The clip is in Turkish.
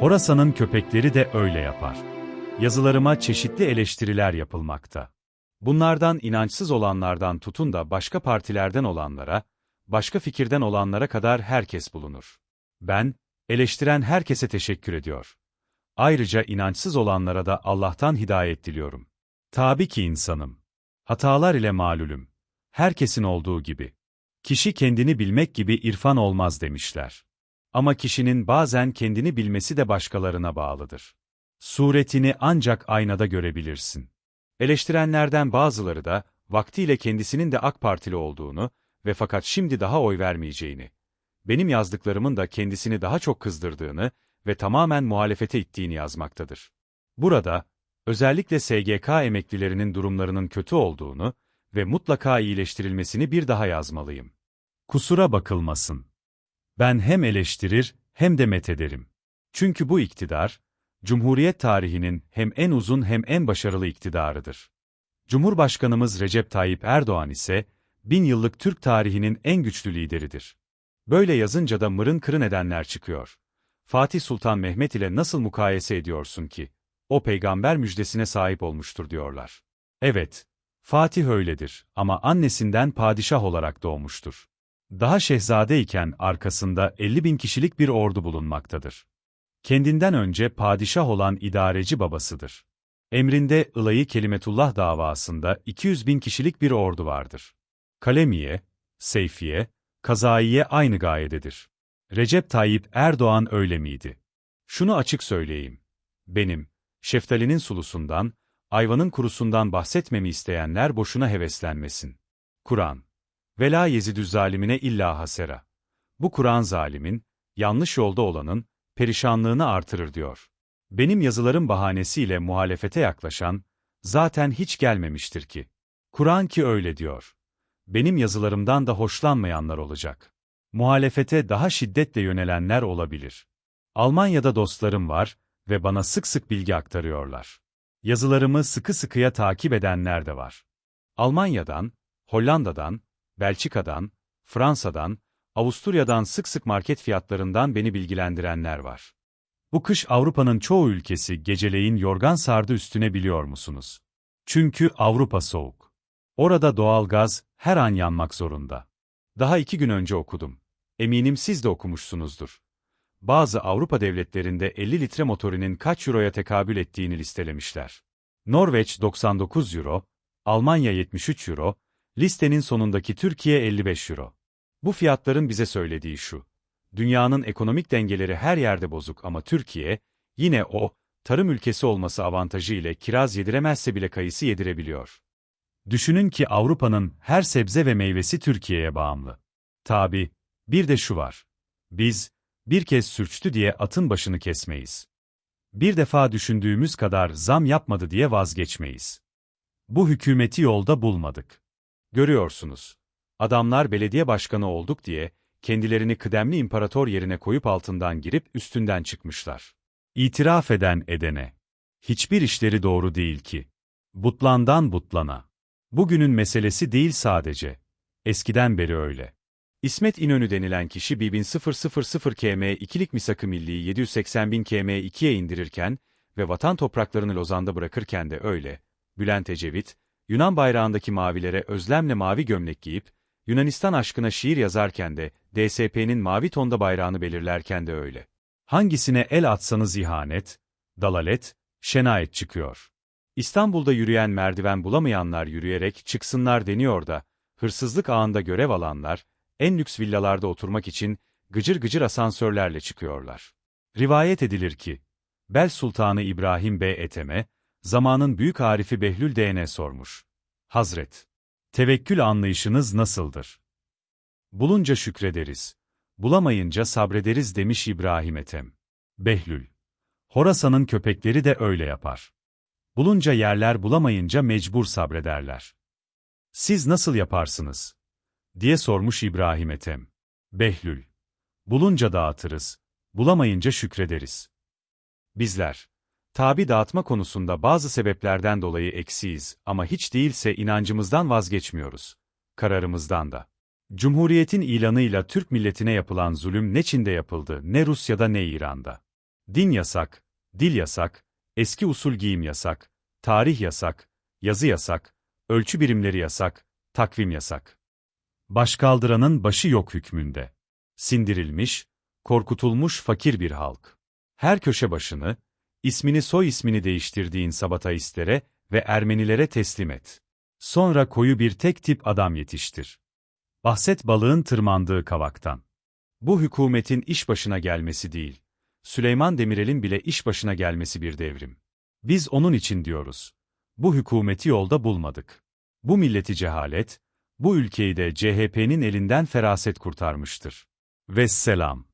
Horasan'ın köpekleri de öyle yapar. Yazılarıma çeşitli eleştiriler yapılmakta. Bunlardan inançsız olanlardan tutun da başka partilerden olanlara, başka fikirden olanlara kadar herkes bulunur. Ben, eleştiren herkese teşekkür ediyor. Ayrıca inançsız olanlara da Allah'tan hidayet diliyorum. Tabii ki insanım. Hatalar ile malulüm. Herkesin olduğu gibi. Kişi kendini bilmek gibi irfan olmaz demişler. Ama kişinin bazen kendini bilmesi de başkalarına bağlıdır. Suretini ancak aynada görebilirsin. Eleştirenlerden bazıları da, vaktiyle kendisinin de AK Partili olduğunu ve fakat şimdi daha oy vermeyeceğini, benim yazdıklarımın da kendisini daha çok kızdırdığını ve tamamen muhalefete ittiğini yazmaktadır. Burada, özellikle SGK emeklilerinin durumlarının kötü olduğunu ve mutlaka iyileştirilmesini bir daha yazmalıyım. Kusura bakılmasın. Ben hem eleştirir hem de methederim. Çünkü bu iktidar, Cumhuriyet tarihinin hem en uzun hem en başarılı iktidarıdır. Cumhurbaşkanımız Recep Tayyip Erdoğan ise, bin yıllık Türk tarihinin en güçlü lideridir. Böyle yazınca da mırın kırın edenler çıkıyor. Fatih Sultan Mehmet ile nasıl mukayese ediyorsun ki? O peygamber müjdesine sahip olmuştur diyorlar. Evet, Fatih öyledir ama annesinden padişah olarak doğmuştur. Daha şehzadeyken arkasında 50 bin kişilik bir ordu bulunmaktadır. Kendinden önce padişah olan idareci babasıdır. Emrinde Ilayı Kelimetullah davasında 200 bin kişilik bir ordu vardır. Kalemiye, Seyfiye, Kazaiye aynı gayededir. Recep Tayyip Erdoğan öyle miydi? Şunu açık söyleyeyim. Benim, şeftalinin sulusundan, ayvanın kurusundan bahsetmemi isteyenler boşuna heveslenmesin. Kur'an. Vela yezidü zalimine illa hasera. Bu Kur'an zalimin, yanlış yolda olanın, perişanlığını artırır diyor. Benim yazılarım bahanesiyle muhalefete yaklaşan, zaten hiç gelmemiştir ki. Kur'an ki öyle diyor. Benim yazılarımdan da hoşlanmayanlar olacak. Muhalefete daha şiddetle yönelenler olabilir. Almanya'da dostlarım var ve bana sık sık bilgi aktarıyorlar. Yazılarımı sıkı sıkıya takip edenler de var. Almanya'dan, Hollanda'dan, Belçika'dan, Fransa'dan, Avusturya'dan sık sık market fiyatlarından beni bilgilendirenler var. Bu kış Avrupa'nın çoğu ülkesi geceleyin yorgan sardı üstüne biliyor musunuz? Çünkü Avrupa soğuk. Orada doğal gaz her an yanmak zorunda. Daha iki gün önce okudum. Eminim siz de okumuşsunuzdur. Bazı Avrupa devletlerinde 50 litre motorinin kaç euroya tekabül ettiğini listelemişler. Norveç 99 euro, Almanya 73 euro, listenin sonundaki Türkiye 55 euro. Bu fiyatların bize söylediği şu. Dünyanın ekonomik dengeleri her yerde bozuk ama Türkiye, yine o, tarım ülkesi olması avantajı ile kiraz yediremezse bile kayısı yedirebiliyor. Düşünün ki Avrupa'nın her sebze ve meyvesi Türkiye'ye bağımlı. Tabi, bir de şu var. Biz, bir kez sürçtü diye atın başını kesmeyiz. Bir defa düşündüğümüz kadar zam yapmadı diye vazgeçmeyiz. Bu hükümeti yolda bulmadık. Görüyorsunuz. Adamlar belediye başkanı olduk diye, kendilerini kıdemli imparator yerine koyup altından girip üstünden çıkmışlar. İtiraf eden edene. Hiçbir işleri doğru değil ki. Butlandan butlana. Bugünün meselesi değil sadece. Eskiden beri öyle. İsmet İnönü denilen kişi 1000 km 2'lik misak-ı milliyi 780 bin km 2'ye indirirken ve vatan topraklarını Lozan'da bırakırken de öyle. Bülent Ecevit, Yunan bayrağındaki mavilere özlemle mavi gömlek giyip, Yunanistan aşkına şiir yazarken de, DSP'nin mavi tonda bayrağını belirlerken de öyle. Hangisine el atsanız ihanet, dalalet, şenayet çıkıyor. İstanbul'da yürüyen merdiven bulamayanlar yürüyerek çıksınlar deniyor da, hırsızlık ağında görev alanlar, en lüks villalarda oturmak için gıcır gıcır asansörlerle çıkıyorlar. Rivayet edilir ki, Bel Sultanı İbrahim Bey Eteme, zamanın büyük arifi Behlül D'ne sormuş. Hazret, tevekkül anlayışınız nasıldır? Bulunca şükrederiz, bulamayınca sabrederiz demiş İbrahim Ethem. Behlül, Horasan'ın köpekleri de öyle yapar. Bulunca yerler bulamayınca mecbur sabrederler. Siz nasıl yaparsınız? diye sormuş İbrahim Ethem. Behlül, bulunca dağıtırız, bulamayınca şükrederiz. Bizler, tabi dağıtma konusunda bazı sebeplerden dolayı eksiyiz ama hiç değilse inancımızdan vazgeçmiyoruz. Kararımızdan da. Cumhuriyetin ilanıyla Türk milletine yapılan zulüm ne Çin'de yapıldı, ne Rusya'da ne İran'da. Din yasak, dil yasak, eski usul giyim yasak, tarih yasak, yazı yasak, ölçü birimleri yasak, takvim yasak. Başkaldıranın başı yok hükmünde. Sindirilmiş, korkutulmuş fakir bir halk. Her köşe başını, ismini soy ismini değiştirdiğin Sabataistlere ve Ermenilere teslim et. Sonra koyu bir tek tip adam yetiştir. Bahset balığın tırmandığı kavaktan. Bu hükümetin iş başına gelmesi değil, Süleyman Demirel'in bile iş başına gelmesi bir devrim. Biz onun için diyoruz. Bu hükümeti yolda bulmadık. Bu milleti cehalet, bu ülkeyi de CHP'nin elinden feraset kurtarmıştır. Vesselam.